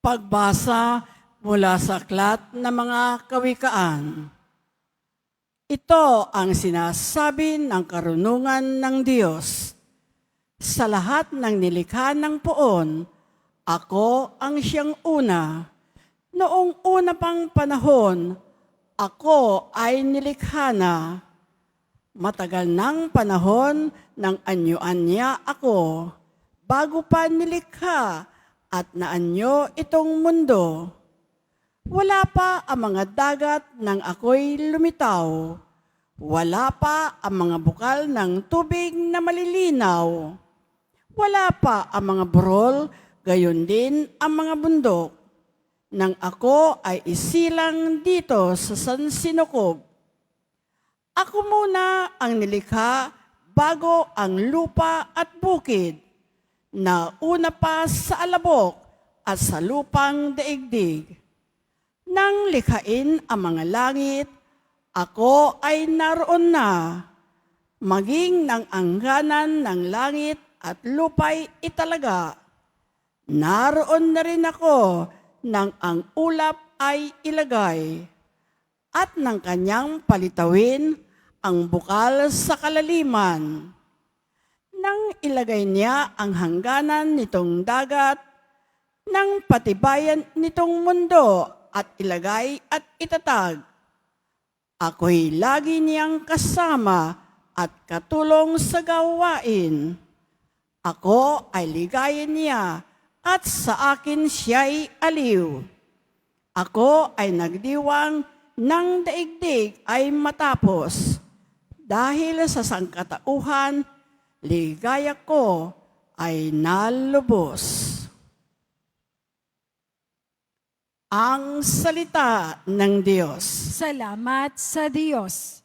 Pagbasa mula sa aklat ng mga kawikaan. Ito ang sinasabi ng karunungan ng Diyos. Sa lahat ng nilikha ng poon, ako ang siyang una. Noong una pang panahon, ako ay nilikha na. Matagal ng panahon ng anyuan niya ako, bago pa nilikha at naanyo itong mundo. Wala pa ang mga dagat nang ako'y lumitaw. Wala pa ang mga bukal ng tubig na malilinaw. Wala pa ang mga burol, gayon din ang mga bundok. Nang ako ay isilang dito sa San Sinokob. Ako muna ang nilikha bago ang lupa at bukid, na una pa sa alabok at sa lupang daigdig. Nang likhain ang mga langit, ako ay naroon na, maging ng angganan ng langit at lupay italaga. Naroon na rin ako nang ang ulap ay ilagay at ng kanyang palitawin ang bukal sa kalaliman. Nang ilagay niya ang hangganan nitong dagat, nang patibayan nitong mundo at ilagay at itatag. Ako'y lagi niyang kasama at katulong sa gawain. Ako ay ligayan niya at sa akin siya'y aliw. Ako ay nagdiwang ng daigdig ay matapos. Dahil sa sangkatauhan, ligaya ko ay nalubos. Ang salita ng Diyos. Salamat sa Diyos.